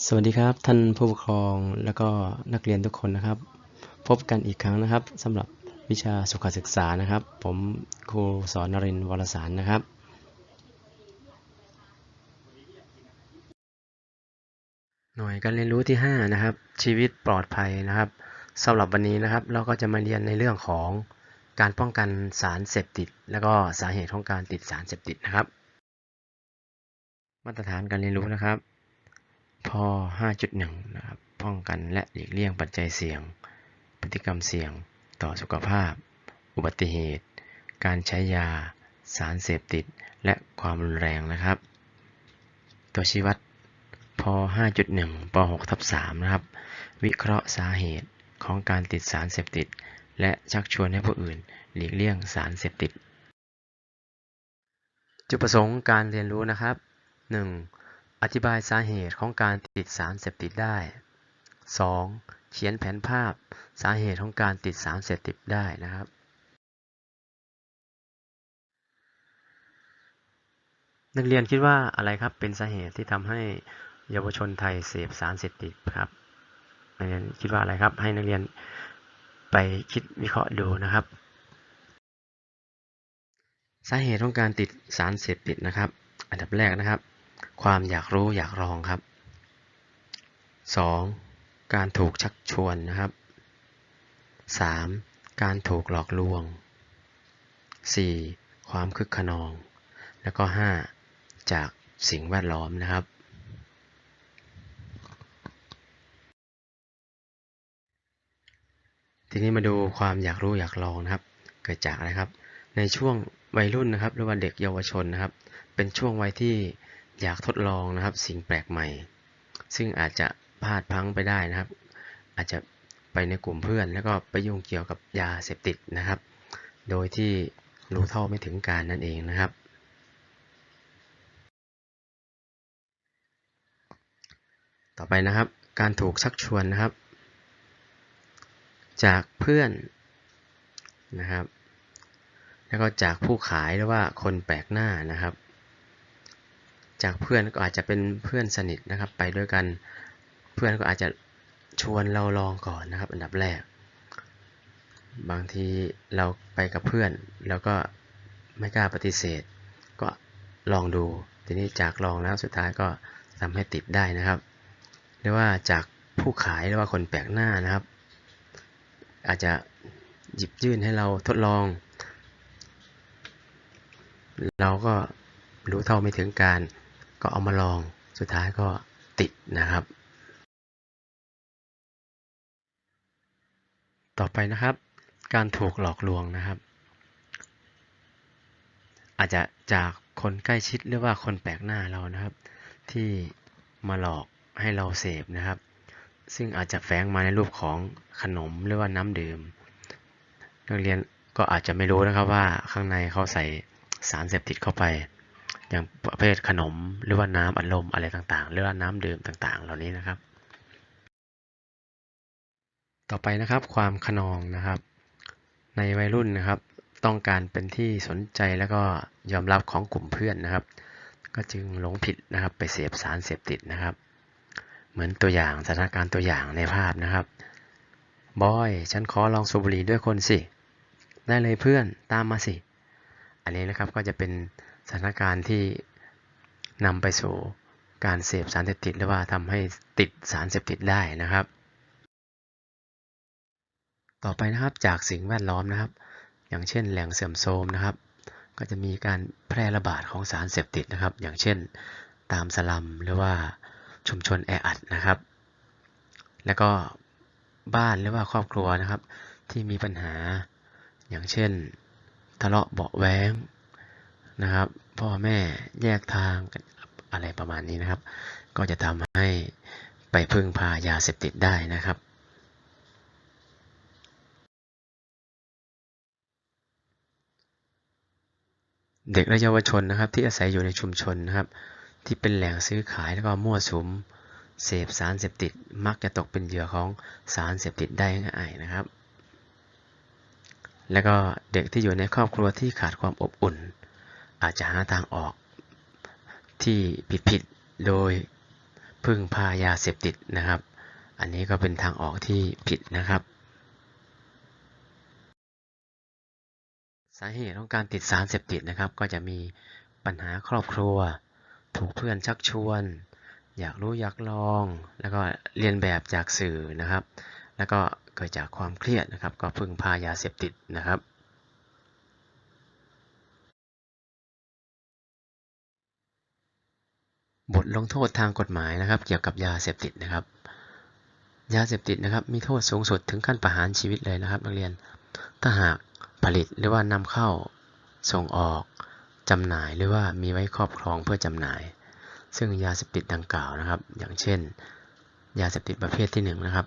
สวัสดีครับท่านผู้ปกครองและก็นักเรียนทุกคนนะครับ พบกันอีกครั้งนะครับสำหรับวิชาสุขศึกษานะครับ ผมครูสอนนรินทร์วรสารนะครับ หน่วยการเรียนรู้ที่ 5 นะครับ ชีวิตปลอดภัยนะครับสำหรับวันนี้นะครับ เราก็จะมาเรียนในเรื่องของการป้องกันสารเสพติด และก็สาเหตุของการติดสารเสพติดนะครับ มาตรฐานการเรียนรู้นะครับ พอ5.1 นะครับ ป้องกันและหลีกเลี่ยงปัจจัยเสี่ยง พฤติกรรมเสี่ยงต่อสุขภาพ อุบัติเหตุ การใช้ยา สารเสพติด และความรุนแรงนะครับ ตัวชี้วัดพ5.1ป6ทับ3นะครับ วิเคราะห์สาเหตุของการติดสารเสพติด และชักชวนให้ผู้อื่นหลีกเลี่ยงสารเสพติด จุดประสงค์การเรียนรู้นะครับ 1. อธิบายสาเหตุของการติดสารเสพติดได้ 2. เขียนแผนภาพสาเหตุของการติดสารเสพติดได้นะครับ นักเรียนคิดว่าอะไรครับเป็นสาเหตุที่ทำให้เยาวชนไทยเสพสารเสพติดครับ นักเรียนคิดว่าอะไรครับ ให้นักเรียนไปคิดวิเคราะห์ดูนะครับ สาเหตุของการติดสารเสพติดนะครับ อันดับแรกนะครับ ความอยากรู้อยากลองครับ 2. การถูกชักชวนนะครับ 3. การถูกหลอกลวง 4. ความคึกขนอง แล้วก็ 5. จากสิ่งแวดล้อมนะครับ ทีนี้มาดูความอยากรู้อยากลองนะครับ เกิดจากอะไรครับ ในช่วงวัยรุ่นนะครับ หรือว่าเด็กเยาวชนนะครับ เป็นช่วงวัยที่ อยากทดลองนะครับสิ่งแปลกใหม่ ซึ่งอาจจะพลาดพังไปได้นะครับ อาจจะไปในกลุ่มเพื่อน แล้วก็ไปยุ่งเกี่ยวกับยาเสพติดนะครับ โดยที่รู้เท่าไม่ถึงการนั่นเองนะครับ ต่อไปนะครับ การถูกชักชวนนะครับ จากเพื่อนนะครับ แล้วก็จากผู้ขายหรือว่าคนแปลกหน้านะครับ จากเพื่อนก็อาจจะเป็นเพื่อนสนิทนะครับ ไปด้วยกัน เพื่อนก็อาจจะชวนเราลองก่อนนะครับ อันดับแรก บางทีเราไปกับเพื่อน แล้วก็ไม่กล้าปฏิเสธ ก็ลองดู ทีนี้จากลองแล้วสุดท้ายก็ทำให้ติดได้นะครับ หรือว่าจากผู้ขายหรือว่าคนแปลกหน้านะครับ อาจจะหยิบยื่นให้เราทดลอง เราก็รู้เท่าไม่ถึงการ ก็เอามาลองสุดท้ายก็ติดนะครับ ต่อไปนะครับ การถูกหลอกลวงนะครับ อาจจะจากคนใกล้ชิดหรือว่าคนแปลกหน้าเรานะครับ ที่มาหลอกให้เราเสพนะครับ ซึ่งอาจจะแฝงมาในรูปของขนมหรือว่าน้ำดื่มนักเรียนก็อาจจะไม่รู้นะครับว่าข้างในเขาใส่สารเสพติดเข้าไป อย่างประเภทขนมหรือว่าน้ำอัดลมอะไรต่างๆ หรือว่าน้ำดื่มต่างๆ เหล่านี้นะครับ ต่อไปนะครับความขนองนะครับ ในวัยรุ่นนะครับ ต้องการเป็นที่สนใจแล้วก็ยอมรับของกลุ่มเพื่อนนะครับ ก็จึงหลงผิดนะครับไปเสพสารเสพติดนะครับ เหมือนตัวอย่างสถานการณ์ตัวอย่างในภาพนะครับบอยฉันขอลองสูบบุหรี่ด้วยคนสิ ได้เลยเพื่อนตามมาสิ อันนี้นะครับก็จะเป็น สถานการณ์ที่นำไปสู่การเสพสารเสพติดหรือว่าทำให้ติดสารเสพติดได้นะครับ ต่อไปนะครับจากสิ่งแวดล้อมนะครับ อย่างเช่นแหล่งเสื่อมโทรมนะครับ ก็จะมีการแพร่ระบาดของสารเสพติดนะครับ อย่างเช่น ตามสลัมหรือว่าชุมชนแออัดนะครับ แล้วก็บ้านหรือว่าครอบครัวนะครับ ที่มีปัญหาอย่างเช่น ทะเลาะเบาะแว้ง นะครับ พ่อแม่แยกทางกันอะไรประมาณนี้นะครับ ก็จะทำให้ไปพึ่งพายาเสพติดได้นะครับ เด็กและเยาวชนนะครับ ที่อาศัยอยู่ในชุมชนนะครับ ที่เป็นแหล่งซื้อขายแล้วก็มั่วสุมเสพสารเสพติดมักจะตกเป็นเหยื่อของสารเสพติดได้ง่ายนะครับ แล้วก็เด็กที่อยู่ในครอบครัวที่ขาดความอบอุ่น อาจจะหาทางออกที่ผิดๆโดยพึ่งพายาเสพติดนะครับ อันนี้ก็เป็นทางออกที่ผิดนะครับ สาเหตุของการติดสารเสพติดนะครับ ก็จะมีปัญหาครอบครัว ถูกเพื่อนชักชวน อยากรู้อยากลอง แล้วก็เรียนแบบจากสื่อนะครับ แล้วก็เกิดจากความเครียดนะครับ ก็พึ่งพายาเสพติดนะครับ บ ทลงโทษทางกฎหมายนะครับ เกี่ยวกับยาเสพติดนะครับ ยาเสพติดนะครับมีโทษสูงสุดถึงขั้นประหารชีวิตเลยนะครับ นักเรียนถ้าหากผลิตหรือว่านำเข้าส่งออกจำหน่ายหรือว่ามีไว้ครอบครองเพื่อจำหน่าย ซึ่งยาเสพติดดังกล่าวนะครับ อย่างเช่น ยาเสพติดประเภทที่หนึ่งนะครับ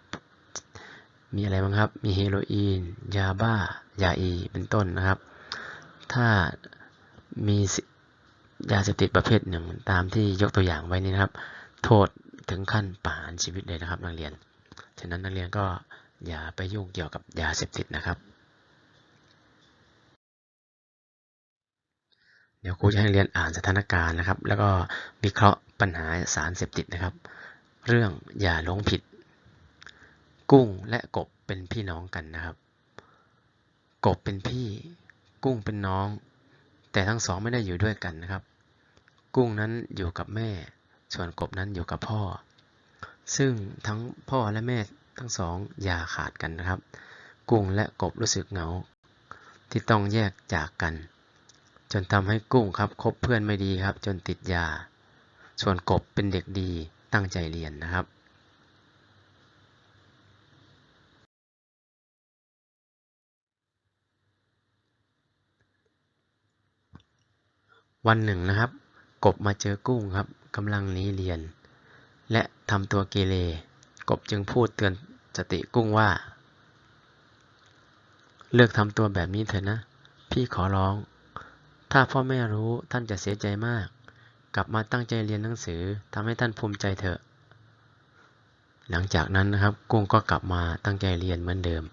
มีอะไรบ้างครับ มีเฮโรอีน ยาบ้า ยาอี เป็นต้นนะครับ ถ้ามี ยาเสพติดประเภทหนึ่งตามที่ยกตัวอย่างไว้นี้นะครับ โทษถึงขั้นประหารชีวิตเลยนะครับนักเรียน ฉะนั้นนักเรียนก็อย่าไปยุ่งเกี่ยวกับยาเสพติดนะครับ เดี๋ยวครูจะให้เรียนอ่านสถานการณ์นะครับ แล้วก็วิเคราะห์ปัญหาสารเสพติดนะครับ เรื่องอย่าหลงผิด กุ้งและกบเป็นพี่น้องกันนะครับ กบเป็นพี่ กุ้งเป็นน้อง แต่ทั้งสองไม่ได้อยู่ด้วยกันนะครับ กุ้งนั้นอยู่กับแม่ ส่วนกบนั้นอยู่กับพ่อ ซึ่งทั้งพ่อและแม่ทั้งสองอย่าขาดกันนะครับ กุ้งและกบรู้สึกเหงา ที่ต้องแยกจากกัน จนทำให้กุ้งครับคบเพื่อนไม่ดีครับ จนติดยา ส่วนกบเป็นเด็กดีตั้งใจเรียนนะครับวันหนึ่งนะครับ กบมาเจอกุ้งครับกำลังหนีเรียน และทำตัวเกเรกบจึงพูดเตือนสติกุ้งว่า เลิกทำตัวแบบนี้เถอะนะ พี่ขอร้อง ถ้าพ่อแม่รู้ท่านจะเสียใจมาก กลับมาตั้งใจเรียนหนังสือทำให้ท่านภูมิใจเถอะ หลังจากนั้นนะครับ กุ้งก็กลับมาตั้งใจเรียนเหมือนเดิม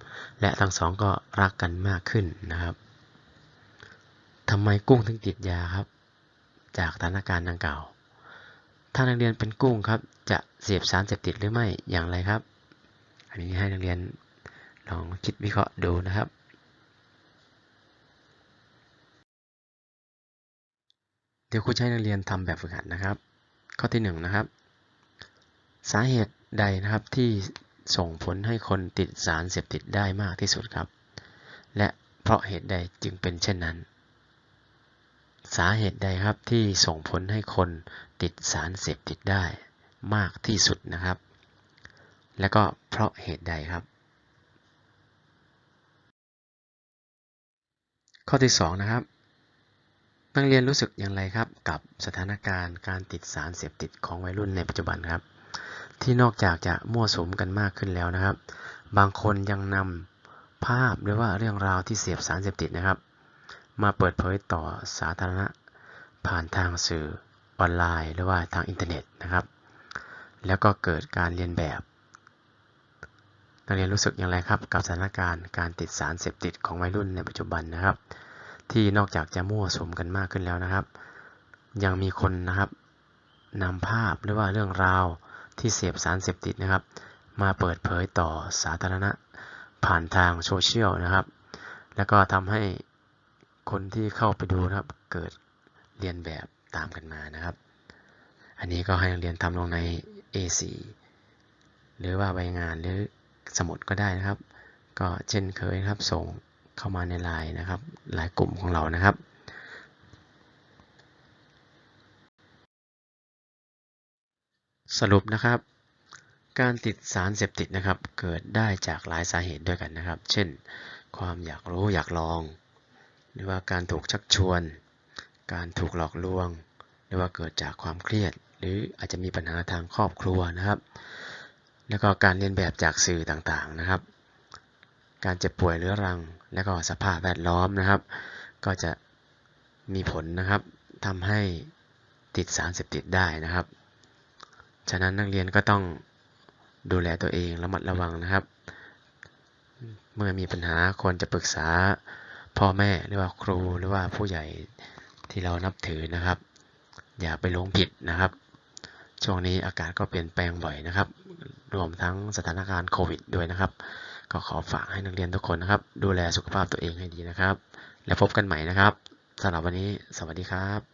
และทั้งสองก็รักกันมากขึ้นนะครับทำไมกุ้งถึงติดยาครับ จากสถานการณ์ดังกล่าว ถ้านักเรียนเป็นกุ้งครับ จะเสพสารเสพติดหรือไม่อย่างไรครับ อันนี้ให้นักเรียนลองคิดวิเคราะห์ดูนะครับ เดี๋ยวครูจะให้นักเรียนทำแบบฝึกหัดนะครับ ข้อที่หนึ่งนะครับ สาเหตุใดนะครับที่ส่งผลให้คนติดสารเสพติดได้มากที่สุดครับ และเพราะเหตุใดจึงเป็นเช่นนั้น สาเหตุใดครับที่ส่งผลให้คนติดสารเสพติดได้มากที่สุดนะครับ และก็เพราะเหตุใดครับ ข้อที่2นะครับนักเรียนรู้สึกอย่างไรครับ กับสถานการณ์การติดสารเสพติดของวัยรุ่นในปัจจุบันครับ ที่นอกจากจะมั่วสุมกันมากขึ้นแล้วนะครับ บางคนยังนำภาพหรือว่าเรื่องราวที่เสพสารเสพติดนะครับ มาเปิดเผยต่อสาธารณะ ผ่านทางสื่อออนไลน์ หรือว่าทางอินเทอร์เน็ตนะครับ แล้วก็เกิดการเรียนแบบนักเรียนรู้สึกอย่างไรครับ กับสถานการณ์การติดสารเสพติดของวัยรุ่นในปัจจุบันนะครับ ที่นอกจากจะมั่วสุมกันมากขึ้นแล้วนะครับ ยังมีคนนะครับนำภาพหรือว่าเรื่องราวที่เสพสารเสพติดนะครับ มาเปิดเผยต่อสาธารณะผ่านทางโซเชียลนะครับ แล้วก็ทำให้ คนที่เข้าไปดูนะครับ เกิดเรียนแบบตามกันมานะครับ อันนี้ก็ให้นักเรียนทำลงใน A4 หรือว่าใบงานหรือสมุดก็ได้นะครับ ก็เช่นเคยครับส่งเข้ามาในไลน์นะครับไลน์กลุ่มของเรานะครับสรุปนะครับ การติดสารเสพติดนะครับ เกิดได้จากหลายสาเหตุด้วยกันนะครับ เช่น ความอยากรู้อยากลอง หรือว่าการถูกชักชวน การถูกหลอกลวง หรือว่าเกิดจากความเครียด หรืออาจจะมีปัญหาทางครอบครัวนะครับ แล้วก็การเรียนแบบจากสื่อต่างๆนะครับ การเจ็บป่วยเรื้อรัง และก็สภาพแวดล้อมนะครับ ก็จะมีผลนะครับทำให้ติดสารเสพติดได้นะครับ ฉะนั้นนักเรียนก็ต้องดูแลตัวเองระมัดระวังนะครับ เมื่อมีปัญหาควรจะปรึกษา พ่อแม่หรือว่าครูหรือว่าผู้ใหญ่ที่เรานับถือนะครับ อย่าไปหลงผิดนะครับ ช่วงนี้อากาศก็เปลี่ยนแปลงบ่อยนะครับ รวมทั้งสถานการณ์โควิดด้วยนะครับ ก็ขอฝากให้นักเรียนทุกคนนะครับ ดูแลสุขภาพตัวเองให้ดีนะครับ แล้วพบกันใหม่นะครับสำหรับวันนี้สวัสดีครับ